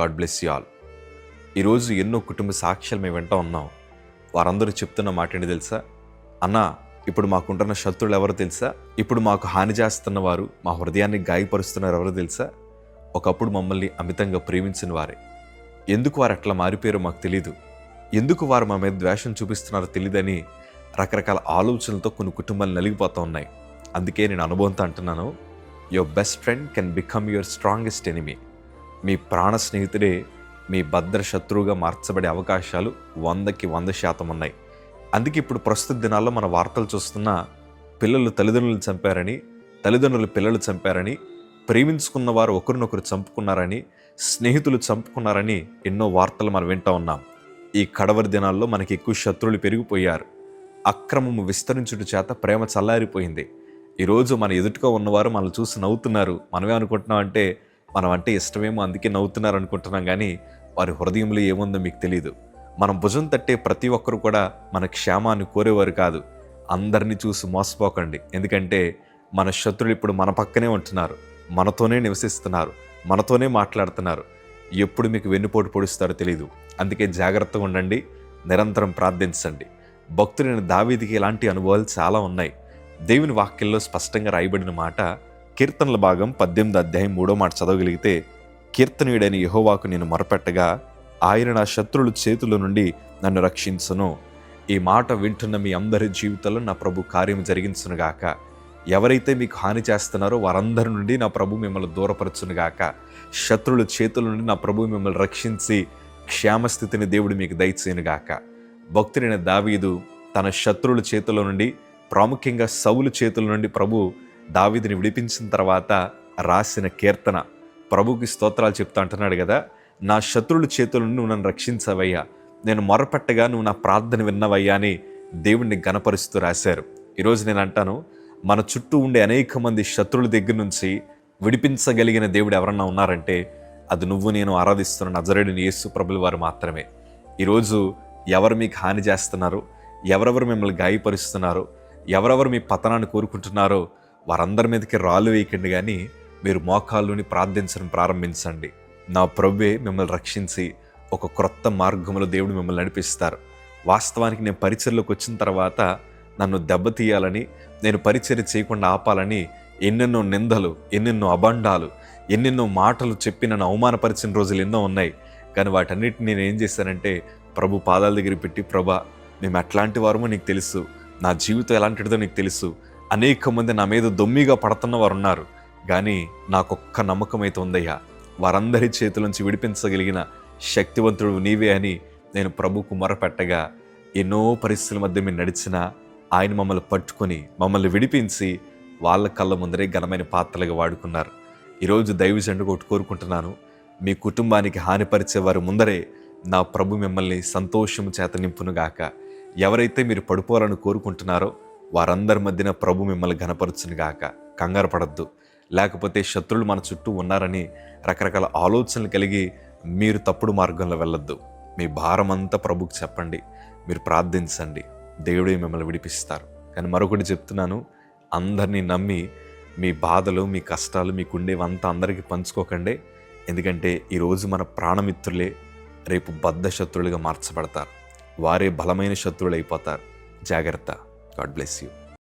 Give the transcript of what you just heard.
God bless you all. ఈరోజు ఎన్నో కుటుంబ సాక్ష్యాలు మేము వెంట ఉన్నాం. వారందరూ చెప్తున్న మాట ఏంటి తెలుసా? అన్న ఇప్పుడు మాకుంటున్న శత్రువులు ఎవరో తెలుసా? ఇప్పుడు మాకు హాని చేస్తున్న వారు మా హృదయాన్ని గాయపరుస్తున్నారు ఎవరో తెలుసా? ఒకప్పుడు మమ్మల్ని అమితంగా ప్రేమించిన వారే. ఎందుకు వారు అట్లా మారిపోయారో మాకు తెలియదు ఎందుకు వారు మా మీద ద్వేషం చూపిస్తున్నారో తెలియదని రకరకాల ఆలోచనలతో కొన్ని కుటుంబాలు నలిగిపోతూ ఉన్నాయి. అందుకే నేను అనుభవంతో అంటున్నాను your best friend can become your strongest enemy మీ ప్రాణ స్నేహితుడే మీ భద్ర శత్రువుగా మార్చబడే అవకాశాలు వందకి వంద శాతం ఉన్నాయి. అందుకే ఇప్పుడు ప్రస్తుత దినాల్లో మన వార్తలు చూస్తున్న పిల్లలు తల్లిదండ్రులు చంపారని తల్లిదండ్రులు పిల్లలు చంపారని ప్రేమించుకున్న వారు ఒకరినొకరు చంపుకున్నారని స్నేహితులు చంపుకున్నారని ఎన్నో వార్తలు మనం వింటూ ఉన్నాం. ఈ కడవరి దినాల్లో మనకి ఎక్కువ శత్రువులు పెరిగిపోయారు. అక్రమము విస్తరించుట చేత ప్రేమ చల్లారిపోయింది. ఈరోజు మన ఎదుటిగా ఉన్నవారు మనల్ని చూసి నవ్వుతున్నారు. మనమే అనుకుంటున్నాం అంటే మనం అంటే ఇష్టమేమో అందుకే నవ్వుతున్నారు అనుకుంటున్నాం కానీ వారి హృదయంలో ఏముందో మీకు తెలియదు మనం భుజం తట్టే ప్రతి ఒక్కరు కూడా మన క్షేమాన్ని కోరేవారు కాదు. అందరినీ చూసి మోసపోకండి. ఎందుకంటే మన శత్రులు ఇప్పుడు మన పక్కనే ఉంటున్నారు. మనతోనే నివసిస్తున్నారు. మనతోనే మాట్లాడుతున్నారు. ఎప్పుడు మీకు వెన్నుపోటు పొడుస్తారో తెలియదు అందుకే జాగ్రత్తగా ఉండండి. నిరంతరం ప్రార్థించండి. భక్తులైన దావీదికి ఇలాంటి అనుభవాలు చాలా ఉన్నాయి. దేవుని వాక్యంలో స్పష్టంగా రాయబడిన మాట కీర్తనల భాగం పద్దెనిమిది అధ్యాయం మూడో మాట చదవగలిగితే కీర్తనీయుడైన యహోవాకు నేను మొరపెట్టగా ఆయన నా శత్రుల చేతుల నుండి నన్ను రక్షించును. ఈ మాట వింటున్న మీ అందరి జీవితంలో నా ప్రభు కార్యం జరిగించునుగాక ఎవరైతే మీకు హాని చేస్తున్నారో వారందరి నుండి నా ప్రభు మిమ్మల్ని దూరపరచునుగాక శత్రుల చేతుల నుండి నా ప్రభు మిమ్మల్ని రక్షించి క్షేమస్థితిని దేవుడు మీకు దయచేయునుగాక భక్తుడైన దావీదు తన శత్రువుల చేతుల నుండి ప్రాముఖ్యంగా సవుల చేతుల నుండి ప్రభు దావిదిని విడిపించిన తర్వాత రాసిన కీర్తన. ప్రభుకి స్తోత్రాలు చెప్తా అంటున్నాడు కదా నా శత్రుల చేతుల నుండి నువ్వు నన్ను రక్షించవయ్యా. నేను మొరపట్టగా నువ్వు నా ప్రార్థన విన్నవయ్యా అని దేవుణ్ణి గనపరుస్తూ రాశారు. ఈరోజు నేను అంటాను మన చుట్టూ ఉండే అనేక మంది శత్రువుల దగ్గర నుంచి విడిపించగలిగిన దేవుడు ఎవరన్నా ఉన్నారంటే అది నువ్వు నేను ఆరాధిస్తున్న నజరేడిని యేసు ప్రభుల వారు మాత్రమే. ఈరోజు ఎవరు మీకు హాని చేస్తున్నారు? ఎవరెవరు మిమ్మల్ని గాయపరుస్తున్నారో? ఎవరెవరు మీ పతనాన్ని కోరుకుంటున్నారో వారందరి మీదకి రాళ్ళు వేయకండి కానీ మీరు మోకాళ్ళుని ప్రార్థించడం ప్రారంభించండి. నా ప్రభువే మిమ్మల్ని రక్షించి ఒక క్రొత్త మార్గంలో దేవుడు మిమ్మల్ని నడిపిస్తారు. వాస్తవానికి నేను పరిచయలోకి వచ్చిన తర్వాత నన్ను దెబ్బతీయాలని నేను పరిచర్య చేయకుండా ఆపాలని ఎన్నెన్నో నిందలు ఎన్నెన్నో అబండాలు ఎన్నెన్నో మాటలు చెప్పి నన్ను అవమానపరిచిన రోజులు ఎన్నో ఉన్నాయి. కానీ వాటన్నిటిని నేను ఏం చేశానంటే ప్రభు పాదాల దగ్గర పెట్టి ప్రభా మేము ఎట్లాంటి వారమో నీకు తెలుసు. నా జీవితం ఎలాంటిదో నీకు తెలుసు. అనేక మంది నా మీద దొమ్మిగా పడుతున్న వారు ఉన్నారు కానీ నాకొక్క నమ్మకం అయితే ఉందయ్యా వారందరి చేతుల నుంచి విడిపించగలిగిన శక్తివంతుడు నీవే అని నేను ప్రభుకు మొరపెట్టగా ఎన్నో పరిస్థితుల మధ్య మీరు నడిచినా ఆయన మమ్మల్ని పట్టుకొని మమ్మల్ని విడిపించి వాళ్ళ కళ్ళ ముందరే ఘనమైన పాత్రలుగా వాడుకున్నారు. ఈరోజు దైవజండు ఒకటి కోరుకుంటున్నాను. మీ కుటుంబానికి హానిపరిచే వారి ముందరే నా ప్రభు మిమ్మల్ని సంతోషము చేత నింపునుగాక. ఎవరైతే మీరు పడిపోవాలని కోరుకుంటున్నారో వారందరి మధ్యన ప్రభు మిమ్మల్ని ఘనపరచునుగాక కంగారు పడద్దు. లేకపోతే శత్రులు మన చుట్టూ ఉన్నారని రకరకాల ఆలోచనలు కలిగి మీరు తప్పుడు మార్గంలో వెళ్ళొద్దు. మీ భారం అంతా ప్రభుకు చెప్పండి. మీరు ప్రార్థించండి. దేవుడే మిమ్మల్ని విడిపిస్తారు. కానీ మరొకటి చెప్తున్నాను. అందరినీ నమ్మి మీ బాధలు మీ కష్టాలు మీకుండేవంతా అందరికీ పంచుకోకండి. ఎందుకంటే ఈరోజు మన ప్రాణమిత్రులే రేపు బద్ధ శత్రువులుగా మార్చబడతారు. వారే బలమైన శత్రువులు అయిపోతారు. జాగ్రత్త. God bless you